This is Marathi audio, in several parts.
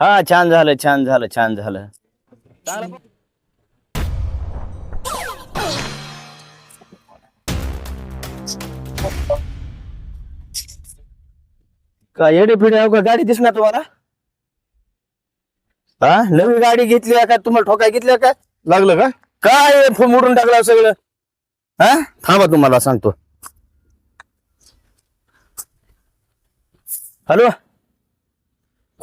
हा छान झालं छान झालं छान झालं. का येडे फिडे का गाडी दिसणार तुम्हाला? हा नवी गाडी घेतली आहे का? तुम्हाला ठोकाय घेतली का? लागलं का? काय फो- मोडून टाकलं सगळं? हा? थांबा तुम्हाला सांगतो. हॅलो?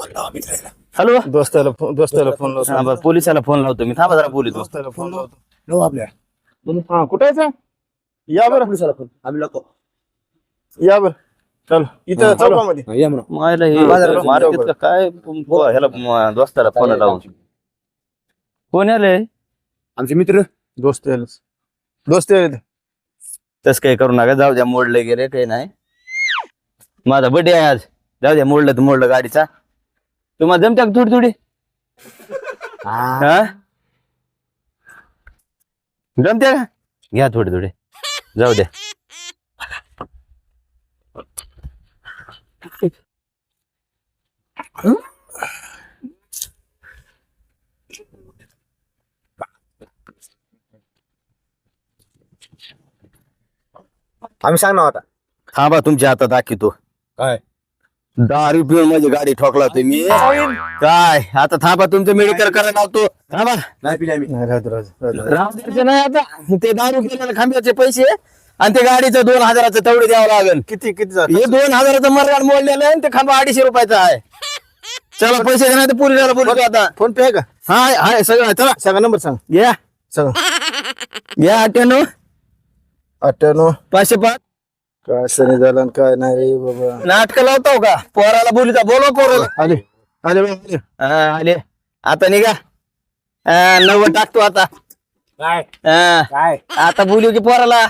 हॅलो? दोस्ताला फोन दोस्ताला फोन हा, बरं, पोलिसाला फोन लावतो मी. थांबा जरा बोलतो दोस्ताला फोन लावतो. आपल्या हा कुठे आहे या बरं. आम्ही लोक. या बरं. चल. इथं चौकामध्ये. या म्हणा. मायला हे बाजारात मार्केट जाऊ का काय? प- ह्याला म- दोस्ताला फोन लावून कोण आले? आमचे मित्र. दोस्त यायला. दोस्त यायला तस काही करू नका. जाऊ द्या मोडले गेले काही नाही. माझा बर्थडे आहे आज. जाऊ द्या मोडलं तर मोडलं गाडीचा. तुम्हाला जमत्या का थोडी थोडी हा? जमत्या का? घ्या थोडे थोडे जाऊ द्या आम्ही सांगणार आता. थांबा तुमच्या हातात दाखवतो. काय? दारू पिऊन माझी गाडी ठोकला तुम्ही काय? आता थांबा तुमचं मेडिकल करायला लावतो. थांबा. नाही पिले आम्ही. नाही राहत राहत राहत. राहू द्यायचं नाही आता. ते दारू केलेल्या खांब्याचे पैसे आणि ते गाडीचं दोन हजाराचं तेवढे द्यावं लागेल. किती किती हे दोन हजाराचं मरगाड मोडलेलं आहे आणि ते खांबा अडीचशे रुपयाचा आहे. चला पैसे नाही तर पोलिसाला बोलतो आता. फोन पे आहे का? हा हाय सगळं आहे. चला. सांगा नंबर सांग. घ्या सांगा घ्या अठ्ठ्याण्णव. अठ्ठ्याण्णव. पाचशे पाच. काय सनी झालं आणि काय नाही रे बाबा. नाटक लावतो का? पोराला बोलिता बोलवा पोराला. आले आले आले हा, आले. आता निघा. हा, नव्वद टाकतो आता. काय? हा, काय? आता बोलू की पोराला.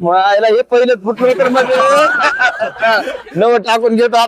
मग आयला हे पहिलं फुटलं तर मग नव्वद टाकून घेतो आता